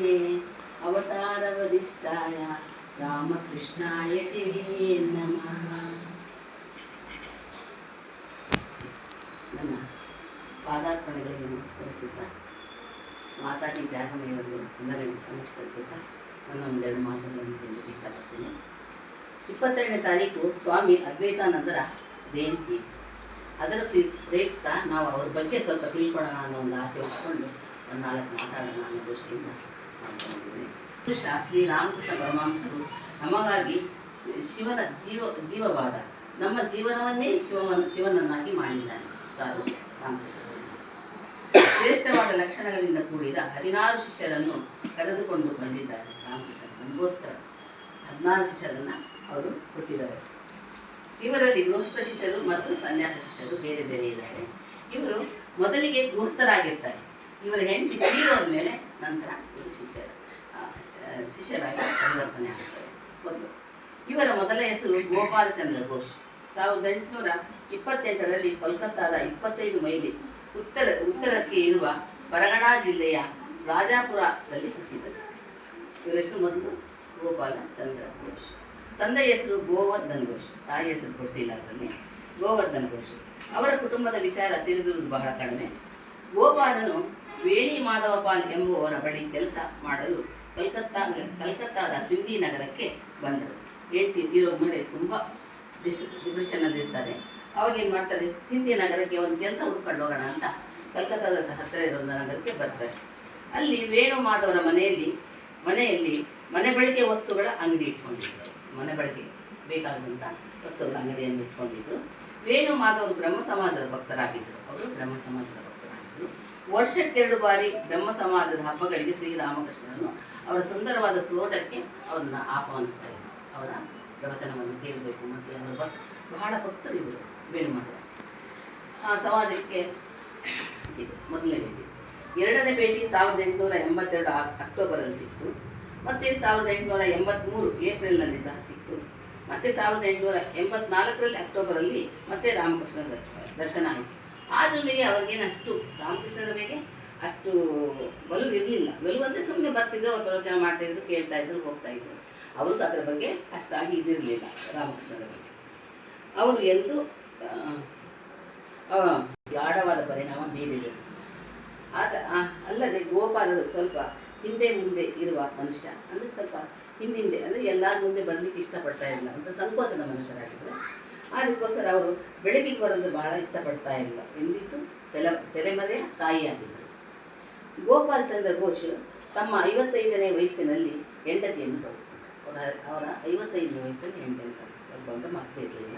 ಶ್ರೀಕೃಷ್ಣಾರ್ಪಣಮಸ್ತುನೇ ಅವತಾರವರಿಷ್ಠಾಯ ರಾಮಕೃಷ್ಣಾಯ ದಿವೇ ನಮಃ. ನನ್ನ ಪಾದಾರ್ಪಣೆಗಳಿಗೆ ನಮಸ್ಕರಿಸುತ್ತಾ, ಮಾತಾಡಿ ತ್ಯಾಗಮಯವರು ಅಂದರೆ ನಮಸ್ಕರಿಸುತ್ತಾ ನನ್ನ ಒಂದೆರಡು ಮಾತುಗಳನ್ನು ಹೇಳಲಿಕ್ಕೆ ಇಷ್ಟಪಡ್ತೀನಿ. ಇಪ್ಪತ್ತೆರಡನೇ ತಾರೀಕು ಸ್ವಾಮಿ ಅದ್ವೈತಾನಂದರ ಜಯಂತಿ. ಅದರ ಪ್ರಯುಕ್ತ ನಾವು ಅವ್ರ ಬಗ್ಗೆ ಸ್ವಲ್ಪ ತಿಳ್ಕೊಳ್ಳೋಣ ಅನ್ನೋ ಒಂದು ಆಸೆ ಹೊಂದ್ಕೊಂಡು ಒಂದು ನಾಲ್ಕು ಮಾತಾಡೋಣ ಅನ್ನೋ ದೃಷ್ಟಿಯಿಂದ. ಮಾಡ್ಕೊಂಡಿದ್ದೀನಿ ಕೃಷ್ಣ ಶ್ರೀರಾಮಕೃಷ್ಣ ಪರಮಹಂಸರು. ನಮಗಾಗಿ ಶಿವನ ಜೀವ, ಜೀವವಾದ, ನಮ್ಮ ಜೀವನವನ್ನೇ ಶಿವವನ್ನು ಶಿವನನ್ನಾಗಿ ಮಾಡಿದ್ದಾನೆ ಸಾರು ರಾಮಕೃಷ್ಣ ಶ್ರೇಷ್ಠವಾದ ಲಕ್ಷಣಗಳಿಂದ ಕೂಡಿದ ಹದಿನಾರು ಶಿಷ್ಯರನ್ನು ಕರೆದುಕೊಂಡು ಬಂದಿದ್ದಾರೆ ರಾಮಕೃಷ್ಣ ನಮಗೋಸ್ಕರ ಹದಿನಾರು ಶಿಷ್ಯರನ್ನು ಅವರು ಕೊಟ್ಟಿದ್ದಾರೆ. ಇವರಲ್ಲಿ ಗೃಹಸ್ಥ ಶಿಷ್ಯರು ಮತ್ತು ಸನ್ಯಾಸ ಶಿಷ್ಯರು ಬೇರೆ ಬೇರೆ ಇದ್ದಾರೆ. ಇವರು ಮೊದಲಿಗೆ ಗೃಹಸ್ಥರಾಗಿರ್ತಾರೆ. ಇವರ ಹೆಂಡತಿ ತೀರೋದ ಮೇಲೆ ನಂತರ ಇವರು ಶಿಷ್ಯರು. ಶಿಷ್ಯರಾಗಿ ಪರಿವರ್ತನೆ ಆಗ್ತಾರೆ. ಮೊದಲು ಇವರ ಮೊದಲ ಹೆಸರು ಗೋಪಾಲಚಂದ್ರ ಘೋಷ್. ಸಾವಿರದ ಎಂಟುನೂರ ಇಪ್ಪತ್ತೆಂಟರಲ್ಲಿ ಕೋಲ್ಕತ್ತಾದ ಇಪ್ಪತ್ತೈದು ಮೈಲಿ ಉತ್ತರ, ಉತ್ತರಕ್ಕೆ ಇರುವ ಬರಗಡ ಜಿಲ್ಲೆಯ ರಾಜಾಪುರದಲ್ಲಿ ಹುಟ್ಟಿದರು ಇವರ ಹೆಸರು ಮೊದಲು ಗೋಪಾಲ ಚಂದ್ರ ಘೋಷ್. ತಂದೆಯ ಹೆಸರು ಗೋವರ್ಧನ್ ಘೋಷ್. ತಾಯಿ ಹೆಸರು ಕೊಟ್ಟಿಲ್ಲ ಅದರಲ್ಲಿ. ಗೋವರ್ಧನ್ ಘೋಷ್. ಅವರ ಕುಟುಂಬದ ವಿಚಾರ ತಿಳಿದಿರುವುದು ಬಹಳ ಕಡಿಮೆ. ಗೋಪಾಲನು ವೇಣಿ ಮಾಧವಪಾಲ್ ಎಂಬುವವರ ಬಳಿ ಕೆಲಸ ಮಾಡಲು ಕಲ್ಕತ್ತಾ ಕಲ್ಕತ್ತಾದ ಸಿಂಧಿ ನಗರಕ್ಕೆ ಬಂದರು. ಹೆಂಡತಿ ತೀರೋ ಮೇಲೆ ತುಂಬ ಡಿಪ್ರೆಷನ್ನಲ್ಲಿರ್ತಾರೆ ಅವಾಗೇನು ಮಾಡ್ತಾರೆ? ಸಿಂಧಿ ನಗರಕ್ಕೆ ಒಂದು ಕೆಲಸ ಹುಡ್ಕೊಂಡು ಹೋಗೋಣ ಅಂತ ಕಲ್ಕತ್ತಾದ ಹತ್ತಿರ ಇರೋ ನಗರಕ್ಕೆ ಬರ್ತಾರೆ. ಅಲ್ಲಿ ವೇಣು ಮಾಧವರ ಮನೆಯಲ್ಲಿ ಮನೆಯಲ್ಲಿ ಮನೆ ಬಳಕೆ ವಸ್ತುಗಳ ಅಂಗಡಿ ಇಟ್ಕೊಂಡಿದ್ದರು ಮನೆ ಬಳಕೆ ಬೇಕಾದಂಥ ವಸ್ತುಗಳ ಅಂಗಡಿಯನ್ನು ಇಟ್ಕೊಂಡಿದ್ದರು ವೇಣು ಮಾಧವರು ಬ್ರಹ್ಮ ಸಮಾಜದ ಭಕ್ತರಾಗಿದ್ದರು. ಅವರು ಬ್ರಹ್ಮ ಸಮಾಜದ ಭಕ್ತರಾಗಿದ್ದರು. ವರ್ಷಕ್ಕೆರಡು ಬಾರಿ ಬ್ರಹ್ಮ ಸಮಾಜದ ಹಬ್ಬಗಳಿಗೆ ಶ್ರೀರಾಮಕೃಷ್ಣನನ್ನು ಅವರ ಸುಂದರವಾದ ತೋಟಕ್ಕೆ ಅವರನ್ನು ಆಹ್ವಾನಿಸ್ತಾ ಇದ್ದರು ಅವರ ಪ್ರವಚನವನ್ನು ಕೇಳಬೇಕು ಮತ್ತು ಅವರ ಭಕ್, ಬಹಳ ಭಕ್ತರು ಇವರು ಬೇಣುಮಾತ್ರ ಆ ಸಮಾಜಕ್ಕೆ ಇದು ಮೊದಲನೇ ಭೇಟಿ. ಎರಡನೇ ಭೇಟಿ ಸಾವಿರದ ಎಂಟುನೂರ ಎಂಬತ್ತೆರಡು ಅಕ್- ಅಕ್ಟೋಬರಲ್ಲಿ ಸಿಕ್ತು. ಮತ್ತು ಸಾವಿರದ ಎಂಟುನೂರ ಎಂಬತ್ತ್ಮೂರು ಏಪ್ರಿಲ್ನಲ್ಲಿ ಸಹ ಸಿಕ್ತು. ಮತ್ತು ಸಾವಿರದ ಎಂಟುನೂರ ಎಂಬತ್ನಾಲ್ಕರಲ್ಲಿ ಅಕ್ಟೋಬರಲ್ಲಿ ಮತ್ತೆ ರಾಮಕೃಷ್ಣ ದರ್ಶನ ಆಯಿತು. ಆದ್ರಲ್ಲಿಗೆ ಅವ್ರಿಗೇನು ಅಷ್ಟು ರಾಮಕೃಷ್ಣರ ಬಗ್ಗೆ ಅಷ್ಟು ಒಲವು ಇರಲಿಲ್ಲ. ಒಲವು ಅಂದರೆ ಸುಮ್ಮನೆ ಬರ್ತಿದ್ರು, ಅವ್ರು ಪ್ರವಚನ ಮಾಡ್ತಾಯಿದ್ರು ಕೇಳ್ತಾ ಇದ್ರು, ಹೋಗ್ತಾ ಇದ್ರು. ಅವ್ರಿಗೂ ಅದರ ಬಗ್ಗೆ ಅಷ್ಟಾಗಿ ಇದಿರಲಿಲ್ಲ ರಾಮಕೃಷ್ಣರ ಬಗ್ಗೆ. ಅವರು ಎಂದು ಗಾಢವಾದ ಪರಿಣಾಮ ಬೀರಿದರು ಆದ ಅಲ್ಲದೆ ಗೋಪಾಲರು ಸ್ವಲ್ಪ ಹಿಂದೆ ಮುಂದೆ ಇರುವ ಮನುಷ್ಯ, ಅಂದರೆ ಸ್ವಲ್ಪ ಹಿಂದಿಂದೆ ಅಂದರೆ ಎಲ್ಲರ ಮುಂದೆ ಬರಲಿಕ್ಕೆ ಇಷ್ಟಪಡ್ತಾ ಇಲ್ಲ ಅಂತ ಸಂಕೋಚದ ಮನುಷ್ಯರಾಗಿದ್ದರು ಅದಕ್ಕೋಸ್ಕರ ಅವರು ಬೆಳಕಿಗೆ ಬರೋದು ಬಹಳ ಇಷ್ಟಪಡ್ತಾ ಇಲ್ಲ. ಎಂದಿತ್ತು ತೆಲೆ ತೆರೆಮರೆಯ ತಾಯಿಯಾಗಿದ್ದರು. ಗೋಪಾಲ್ ಚಂದ್ರ ಘೋಷ್ ತಮ್ಮ ಐವತ್ತೈದನೇ ವಯಸ್ಸಿನಲ್ಲಿ ಹೆಂಡತಿಯನ್ನು ಪಡೆದುಕೊಂಡರು ಅವರ ಅವರ ಐವತ್ತೈದನೇ ವಯಸ್ಸಲ್ಲಿ ಹೆಂಡತಿಯನ್ನು ಮತ್ತೆ ಮಕ್ಕಳಿರಲಿಲ್ಲ